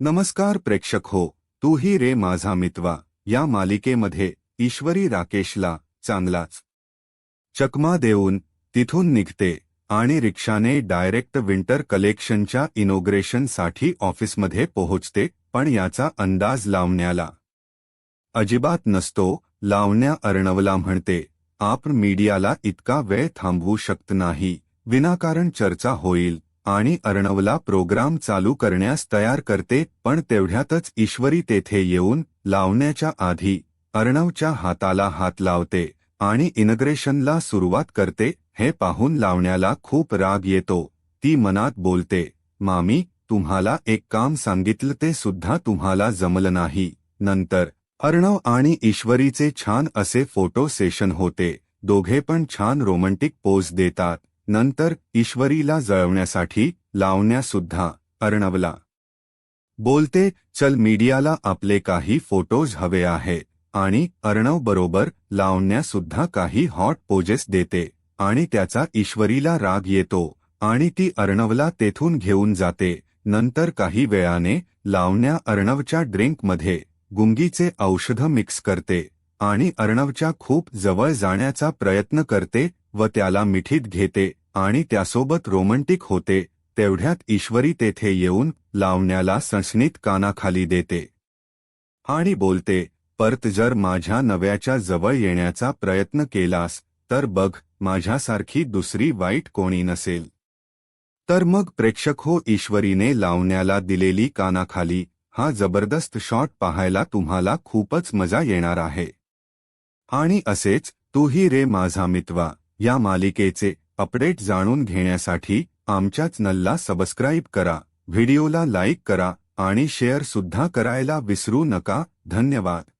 नमस्कार प्रेक्षक हो तूही रे माझा मितवा या मालिकेमध्ये ईश्वरी राकेशला चांगलाच. चकमा देऊन तिथून निघते आणि रिक्षाने डायरेक्ट विंटर कलेक्शनच्या इनोग्रेशनसाठी ऑफिसमध्ये पोहोचते पण याचा अंदाज लावण्याला अजिबात नसतो लावण्या अर्णवला म्हणते आप मीडियाला इतका वेळ थांबवू शकत नाही विनाकारण चर्चा होईल. आणि अर्णवला प्रोग्राम चालू करण्यास तयार करते पण तेवढ्यातच ईश्वरी तेथे येऊन लावण्याच्या आधी अर्णवच्या हाताला हात लावते आणि इनग्रेशनला सुरुवात करते हे पाहून लावण्याला खूप राग येतो. ती मनात बोलते मामी तुम्हाला एक काम सांगितलं ते सुद्धा तुम्हाला जमलं नाही. नंतर अर्णव आणि ईश्वरीचे छान असे फोटो सेशन होते दोघे पण छान रोमँटिक पोज देतात. नंतर ईश्वरीला जळवण्यासाठी लावण्यासुद्धा अर्णवला. बोलते चल मीडियाला आपले काही फोटोज हवे आहे आणि अर्णव बरोबर लावण्यासुद्धा काही हॉट पोजेस देते आणि त्याचा ईश्वरीला राग येतो आणि ती अर्णवला तेथून घेऊन जाते. नंतर काही वेळाने लावण्या अर्णवच्या ड्रिंकमध्ये गुंगीचे औषध मिक्स करते आणि अर्णवच्या खूप जवळ जाण्याचा प्रयत्न करते व त्याला मिठीत घेते. आणि त्यासोबत रोमंटिक होते तेवढ्यात ईश्वरी तेथे येऊन लावण्याला सणसणीत कानाखाली देते. आणि बोलते परत जर माझ्या नव्याच्या जवळ येण्याचा प्रयत्न केलास तर बघ माझ्यासारखी दुसरी वाईट कोणी नसेल तर मग प्रेक्षक हो ईश्वरीने लावण्याला दिलेली कानाखाली हा जबरदस्त शॉट पाहायला तुम्हाला खूपच मजा येणार आहे. आणि असेच तूही रे माझा मितवा या मालिकेचे अपडेट जाणून घेण्यासाठी आमच्याच नल्ला सबस्क्राईब करा व्हिडिओला लाईक करा आणि शेअर सुद्धा करायला विसरू नका धन्यवाद.